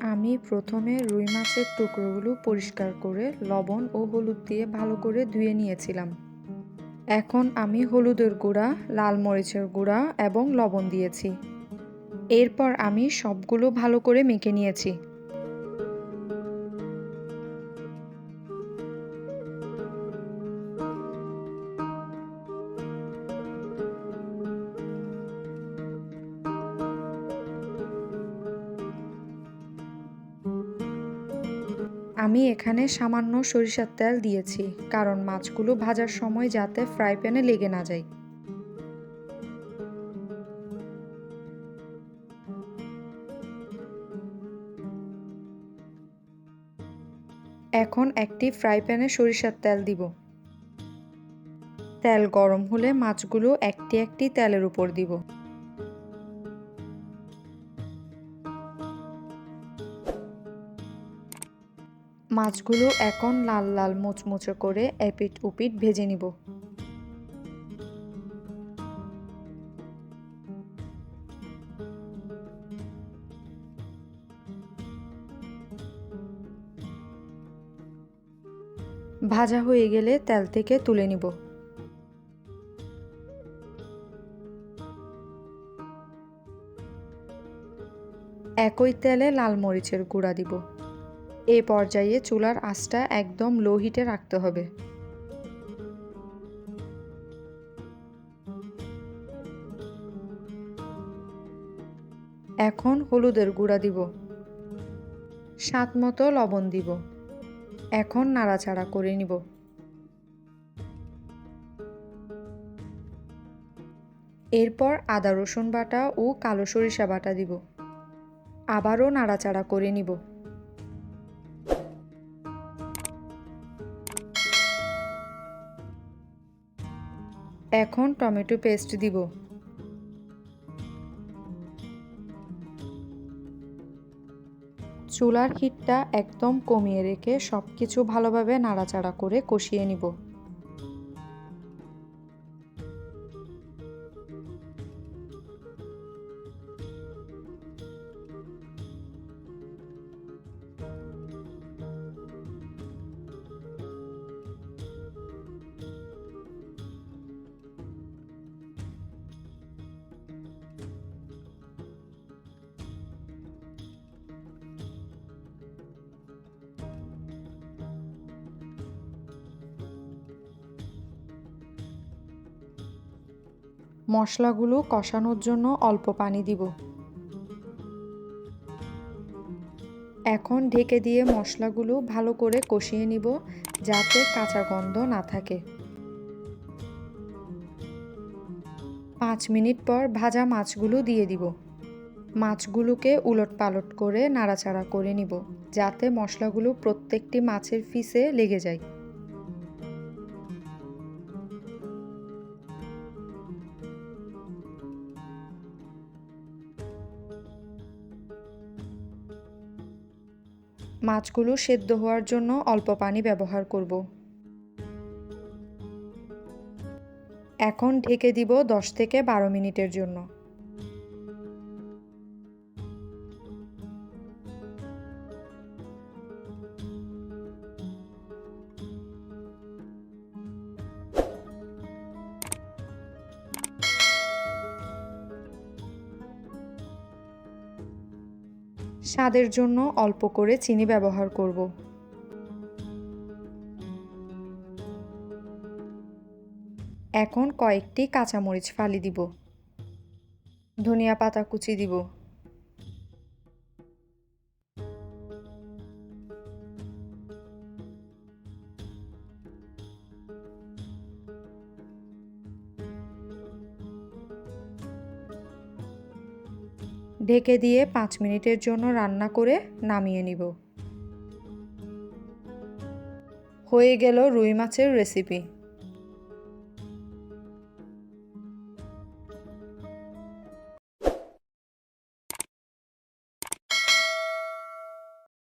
আমি প্রথমে রুই মাছের টুকরোগুলো পরিষ্কার করে লবণ ও হলুদ দিয়ে ভালো করে ধুয়ে নিয়েছিলাম। এখন আমি হলুদের গুঁড়া, লাল মরিচের গুঁড়া এবং লবণ দিয়েছি। এরপর আমি সবগুলো ভালো করে মেখে নিয়েছি। আমি এখানে সামান্য সরিষার তেল দিয়েছি, কারণ মাছগুলো ভাজার সময় যাতে ফ্রাই প্যানে লেগে না যায়। এখন একটি ফ্রাই প্যানে সরিষার তেল দিব। তেল গরম হলে মাছগুলো একটি একটি তেলের উপর দিব। মাছগুলো এখন লাল লাল মুচমুচে করে এপিট উপিট ভেজে নিব। ভাজা হয়ে গেলে তেল থেকে তুলে নিব। একই তেলে লাল মরিচের গুঁড়া দিব। এ পর্যায়ে চুলার আঁচটা একদম লো হিটে রাখতে হবে। এখন হলুদের গুঁড়া দিব। স্বাদ মতো লবণ দিব। এখন নাড়াচাড়া করে নিব। এরপর আদা রসুন বাটা ও কালো সরিষা বাটা দিব। আবারও নাড়াচাড়া করে নিব। এখন টমেটো পেস্ট দিব। চুলার হিটটা একদম কমিয়ে রেখে সব কিছু ভালোভাবে নাড়াচাড়া করে কষিয়ে নিব। মশলাগুলো কষানোর জন্য অল্প পানি দিব। এখন ঢেকে দিয়ে মশলাগুলো ভালো করে কষিয়ে নিব যাতে কাঁচা গন্ধ না থাকে। পাঁচ মিনিট পর ভাজা মাছগুলো দিয়ে দিব। মাছগুলোকে উলট পালট করে নাড়াচাড়া করে নিব যাতে মশলাগুলো প্রত্যেকটি মাছের ফিসে লেগে যায়। মাছগুলো সেদ্ধ হওয়ার জন্য অল্প পানি ব্যবহার করব। এখন ঢেকে দিব দশ থেকে বারো মিনিটের জন্য। স্বাদের জন্য অল্প করে চিনি ব্যবহার করব। এখন কয়েকটি কাঁচামরিচ ফালি দিব। ধনিয়া পাতা কুচি দিব। ঢেকে দিয়ে পাঁচ মিনিটের জন্য রান্না করে নামিয়ে নিব। হয়ে গেল রুই মাছের রেসিপি